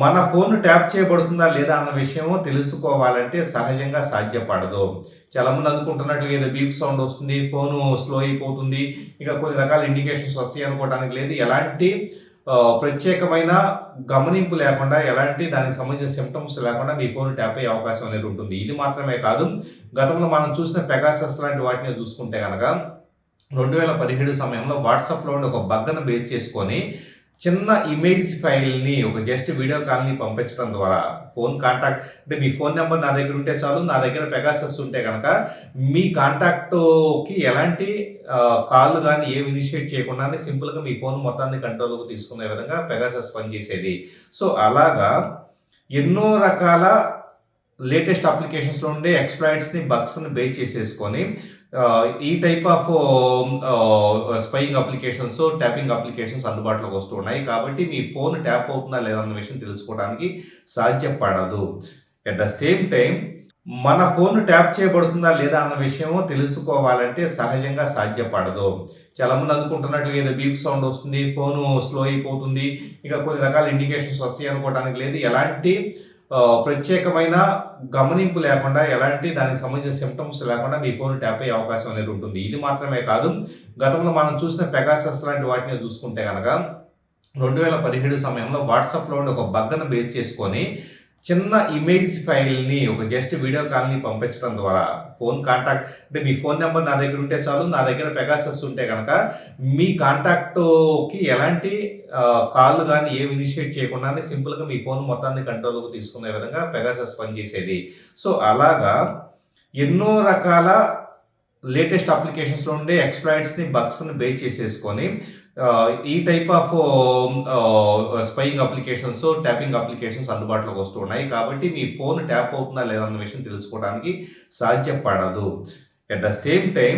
మన phone tap చేయబడుతుందా లేదా అన్న విషయం తెలుసుకోవాలంటే సహజంగా సాధ్యపడదు. చాలా అనుకుంటున్నట్లు ఏదో బీప్ సౌండ్ వస్తుంది ఫోను స్లో అయిపోతుంది ఇంకా కొన్ని రకాల ఇండికేషన్స్ వస్తాయి అనుకోవడానికి లేదు. ఎలాంటి ప్రత్యేకమైన గమనింపు లేకుండా ఎలాంటి దానికి సంబంధించిన సిమ్టమ్స్ లేకుండా మీ ఫోన్ ట్యాప్ అయ్యే అవకాశం అనేది ఉంటుంది. ఇది మాత్రమే కాదు గతంలో మనం చూసిన పెగాసస్ లాంటి వాటిని చూసుకుంటే కనుక రెండు వేల పదిహేడు సమయంలో వాట్సాప్లో ఉండే ఒక బగ్గను బేస్ చేసుకొని చిన్న ఇమేజ్ ఫైల్ని ఒక జస్ట్ వీడియో కాల్ని పంపించడం ద్వారా ఫోన్ కాంటాక్ట్ అంటే మీ ఫోన్ నెంబర్ నా దగ్గర ఉంటే చాలు నా దగ్గర పెగాసస్ ఉంటే కనుక మీ కాంటాక్ట్కి ఎలాంటి కాల్ కానీ ఏమి ఇనిషియేట్ చేయకుండానే సింపుల్గా మీ ఫోన్ మొత్తాన్ని కంట్రోల్కి తీసుకునే విధంగా పెగాసస్ పనిచేసేది. సో అలాగా ఎన్నో రకాల లేటెస్ట్ అప్లికేషన్స్లో ఉండే ఎక్స్ప్లాయిట్స్ని బగ్స్ని బేస్ చేసేసుకొని ఈ type of spying applications tapping applications అందుబాటులోకి వస్తూ ఉన్నాయి. కాబట్టి మీ ఫోన్ ట్యాప్ అవుతుందా లేదా అన్న విషయం తెలుసుకోవడానికి సాధ్యపడదు. అట్ ద సేమ్ టైం మన ఫోన్ ట్యాప్ చేయబడుతుందా లేదా అన్న విషయం తెలుసుకోవాలంటే సహజంగా సాధ్యపడదు. చాలా మంది అనుకుంటున్నట్లు ఏదో బీప్ సౌండ్ వస్తుంది ఫోన్ స్లో అయిపోతుంది. ఇంకా కొన్ని రకాల ఇండికేషన్స్ వస్తాయి అనుకోవడానికి లేదు. ఎలాంటి ప్రత్యేకమైన గమనింపు లేకుండా ఎలాంటి దానికి సంబంధించిన సిమ్టమ్స్ లేకుండా మీ ఫోన్ ట్యాప్ అయ్యే అవకాశం అనేది ఉంటుంది. ఇది మాత్రమే కాదు గతంలో మనం చూసిన పెగాసస్ లాంటి వాటిని చూసుకుంటే కనుక రెండు వేల పదిహేడు సమయంలో వాట్సాప్లో ఉండే ఒక బగ్గను బేస్ చేసుకొని చిన్న ఇమేజ్ ఫైల్ని ఒక జస్ట్ వీడియో కాల్ని పంపించడం ద్వారా ఫోన్ కాంటాక్ట్ అంటే మీ ఫోన్ నెంబర్ నా దగ్గర ఉంటే చాలు నా దగ్గర పెగాసస్ ఉంటే కనుక మీ కాంటాక్ట్కి ఎలాంటి కాల్ కానీ ఏమి ఇనిషియేట్ చేయకుండానే సింపుల్గా మీ ఫోన్ మొత్తాన్ని కంట్రోల్కి తీసుకునే విధంగా పెగాసస్ పనిచేసేది. సో అలాగా ఎన్నో రకాల లేటెస్ట్ అప్లికేషన్స్లో ఉండే ఎక్స్ప్లాయిట్స్ని బగ్స్ని బేస్ చేసేసుకొని ఈ type of spying applications tapping applications అందుబాటులోకి వస్తూ ఉన్నాయి. కాబట్టి మీ ఫోన్ ట్యాప్ అవుతుందా లేదా అన్న విషయం తెలుసుకోవడానికి సాధ్యపడదు. At the same time